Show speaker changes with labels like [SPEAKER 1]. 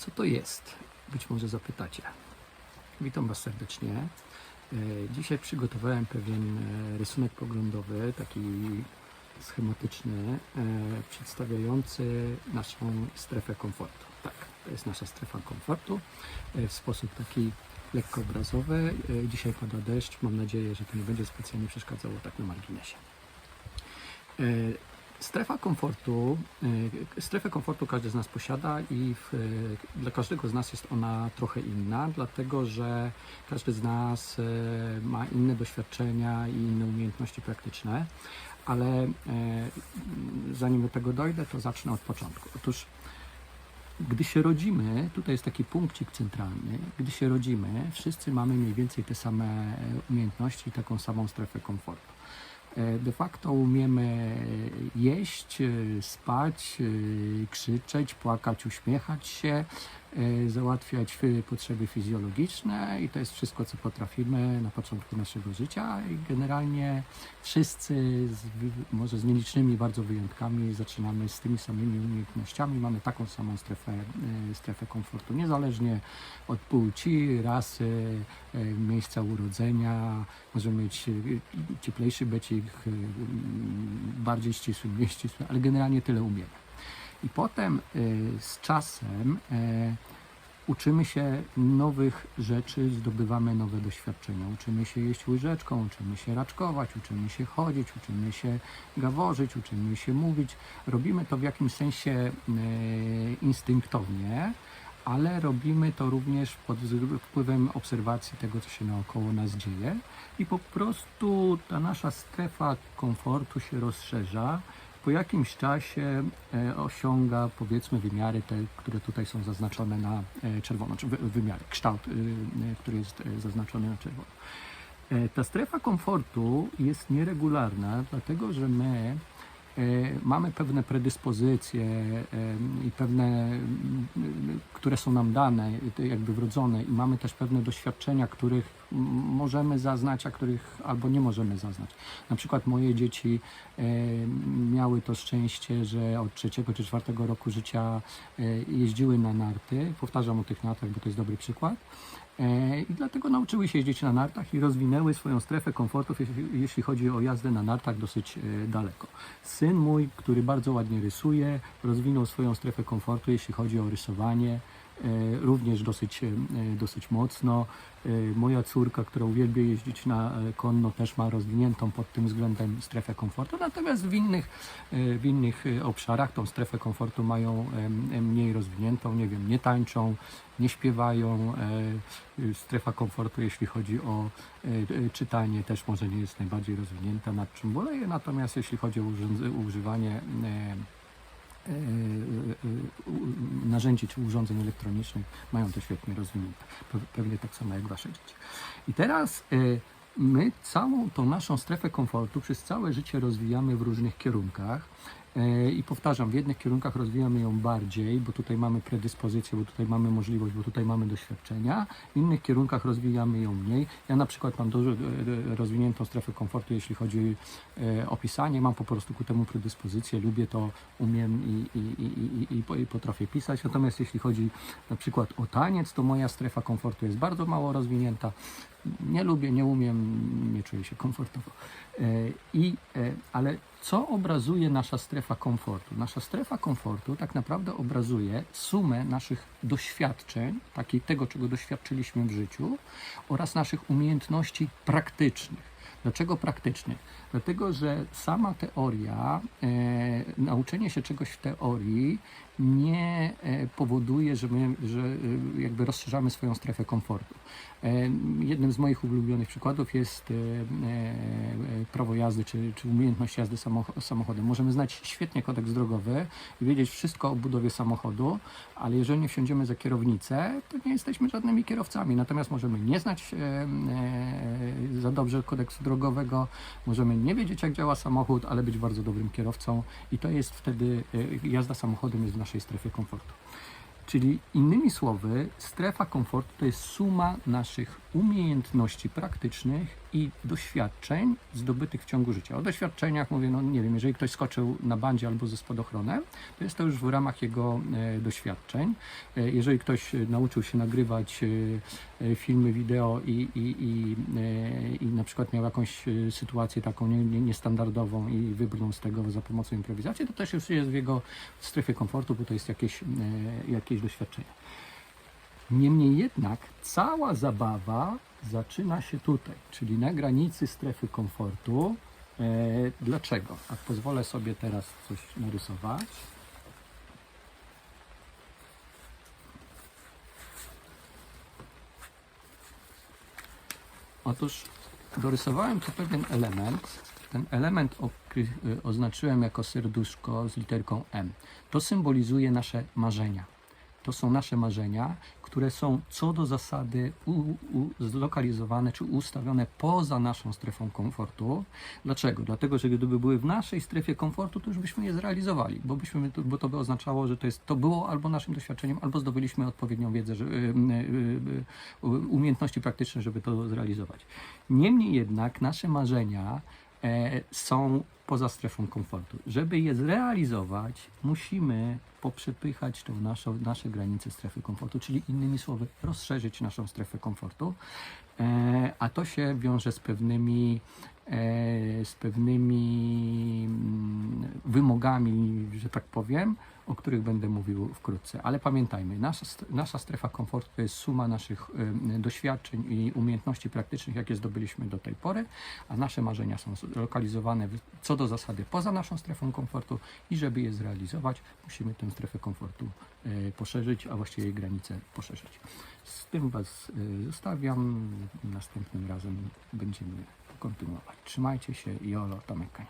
[SPEAKER 1] Co to jest? Być może zapytacie. Witam Was serdecznie. E, Dzisiaj przygotowałem pewien e, rysunek poglądowy, taki schematyczny, e, przedstawiający naszą strefę komfortu. Tak, to jest nasza strefa komfortu w sposób taki lekko obrazowy. Dzisiaj pada deszcz, mam nadzieję, że to nie będzie specjalnie przeszkadzało tak na marginesie. Strefa komfortu, e, strefę komfortu każdy z nas posiada i w, e, dla każdego z nas jest ona trochę inna, dlatego że każdy z nas e, ma inne doświadczenia i inne umiejętności praktyczne, ale zanim do tego dojdę, to zacznę od początku. Otóż gdy się rodzimy, tutaj jest taki punkcik centralny, gdy się rodzimy, wszyscy mamy mniej więcej te same umiejętności i taką samą strefę komfortu. E, De facto umiemy jeść, e, spać, e, krzyczeć, płakać, uśmiechać się, załatwiać e, potrzeby fizjologiczne i to jest wszystko, co potrafimy na początku naszego życia. I generalnie wszyscy, z, może z nielicznymi bardzo wyjątkami, zaczynamy z tymi samymi umiejętnościami, mamy taką samą strefę, e, strefę komfortu, niezależnie od płci, rasy, e, miejsca urodzenia, możemy mieć e, cieplejszy becik, e, bardziej ścisły, mniej ścisły, ale generalnie tyle umiemy. I potem e, z czasem e, uczymy się nowych rzeczy, zdobywamy nowe doświadczenia. Uczymy się jeść łyżeczką, uczymy się raczkować, uczymy się chodzić, uczymy się gaworzyć, uczymy się mówić. Robimy to w jakimś sensie e, instynktownie, ale robimy to również pod wpływem obserwacji tego, co się naokoło nas dzieje i po prostu ta nasza strefa komfortu się rozszerza. Po jakimś czasie e, osiąga powiedzmy wymiary te, które tutaj są zaznaczone na e, czerwono, czy wy, wymiary, kształt, y, który jest e, zaznaczony na czerwono. E, Ta strefa komfortu jest nieregularna, dlatego że my e, mamy pewne predyspozycje e, i pewne, które są nam dane, jakby wrodzone i mamy też pewne doświadczenia, których możemy zaznać, a których albo nie możemy zaznać. Na przykład moje dzieci e, miały to szczęście, że od trzeciego czy czwartego roku życia e, jeździły na narty. Powtarzam o tych nartach, bo to jest dobry przykład. E, I dlatego nauczyły się jeździć na nartach i rozwinęły swoją strefę komfortów, jeśli, chodzi o jazdę na nartach dosyć daleko. Syn mój, który bardzo ładnie rysuje, rozwinął swoją strefę komfortu, jeśli chodzi o rysowanie, również dosyć, e, dosyć mocno. E, Moja córka, która uwielbia jeździć na e, konno, też ma rozwiniętą pod tym względem strefę komfortu, natomiast w innych, e, w innych e, obszarach tą strefę komfortu mają mniej rozwiniętą, nie wiem, nie tańczą, nie śpiewają. e, Strefa komfortu, jeśli chodzi o e, e, czytanie, też może nie jest najbardziej rozwinięta, nad czym boleję, natomiast jeśli chodzi o używanie e, e, e, narzędzi czy urządzeń elektronicznych, mają to świetnie rozwinięte. Pe- Pewnie tak samo jak Wasze dzieci. I teraz e, my całą tą naszą strefę komfortu przez całe życie rozwijamy w różnych kierunkach. E, I powtarzam, w jednych kierunkach rozwijamy ją bardziej, bo tutaj mamy predyspozycję, bo tutaj mamy możliwość, bo tutaj mamy doświadczenia. W innych kierunkach rozwijamy ją mniej. Ja na przykład mam dużo e, e, rozwiniętą strefę komfortu, jeśli chodzi o pisanie. Mam po prostu ku temu predyspozycję, lubię to, umiem i, i, i, i, i potrafię pisać. Natomiast jeśli chodzi na przykład o taniec, to moja strefa komfortu jest bardzo mało rozwinięta. Nie lubię, nie umiem, nie czuję się komfortowo. E, I, e, ale co obrazuje nasza strefa komfortu? Nasza strefa komfortu tak naprawdę obrazuje sumę naszych doświadczeń, takiej tego, czego doświadczyliśmy w życiu, oraz naszych umiejętności praktycznych. Dlaczego praktycznych? Dlatego, że sama teoria, e, nauczenie się czegoś w teorii nie e, powoduje, że my że, e, jakby rozszerzamy swoją strefę komfortu. E, jednym z moich ulubionych przykładów jest prawo jazdy, czy, czy umiejętność jazdy samoch- samochodem. Możemy znać świetnie kodeks drogowy i wiedzieć wszystko o budowie samochodu, ale jeżeli nie wsiądziemy za kierownicę, to nie jesteśmy żadnymi kierowcami. Natomiast możemy nie znać za dobrze kodeksu drogowego, możemy nie wiedzieć, jak działa samochód, ale być bardzo dobrym kierowcą i to jest wtedy, jazda samochodem jest w naszej strefie komfortu. Czyli innymi słowy, strefa komfortu to jest suma naszych umiejętności praktycznych i doświadczeń zdobytych w ciągu życia. O doświadczeniach mówię, no nie wiem, jeżeli ktoś skoczył na bandzie albo ze spadochronem, to jest to już w ramach jego e, doświadczeń. E, jeżeli ktoś e, nauczył się nagrywać filmy, wideo i, i, i, i na przykład miał jakąś sytuację taką nie, nie, niestandardową i wybrnął z tego za pomocą improwizacji, to też już jest w jego strefie komfortu, bo to jest jakieś, e, jakieś doświadczenie. Niemniej jednak cała zabawa zaczyna się tutaj, czyli na granicy strefy komfortu. E, dlaczego? A pozwolę sobie teraz coś narysować. Otóż dorysowałem tu pewien element. Ten element y, oznaczyłem jako serduszko z literką M. To symbolizuje nasze marzenia. To są nasze marzenia, które są co do zasady u, u, zlokalizowane czy ustawione poza naszą strefą komfortu. Dlaczego? Dlatego, że gdyby były w naszej strefie komfortu, to już byśmy je zrealizowali, bo, byśmy, bo to by oznaczało, że to, jest, to było albo naszym doświadczeniem, albo zdobyliśmy odpowiednią wiedzę, że, y, y, y, umiejętności praktyczne, żeby to zrealizować. Niemniej jednak nasze marzenia e, są poza strefą komfortu. Żeby je zrealizować, musimy poprzepychać tą naszą, nasze granice strefy komfortu, czyli innymi słowy rozszerzyć naszą strefę komfortu, e, a to się wiąże z pewnymi z pewnymi mm, wymogami, że tak powiem, o których będę mówił wkrótce. Ale pamiętajmy, nasza, nasza strefa komfortu to jest suma naszych em, doświadczeń i umiejętności praktycznych, jakie zdobyliśmy do tej pory, a nasze marzenia są zlokalizowane w- co do zasady poza naszą strefą komfortu i żeby je zrealizować, musimy tę strefę komfortu e, poszerzyć, a właściwie jej granice poszerzyć. Z tym Was e, zostawiam. Następnym razem będziemy kontynuować. Trzymajcie się. Jolo, Tomek Kań.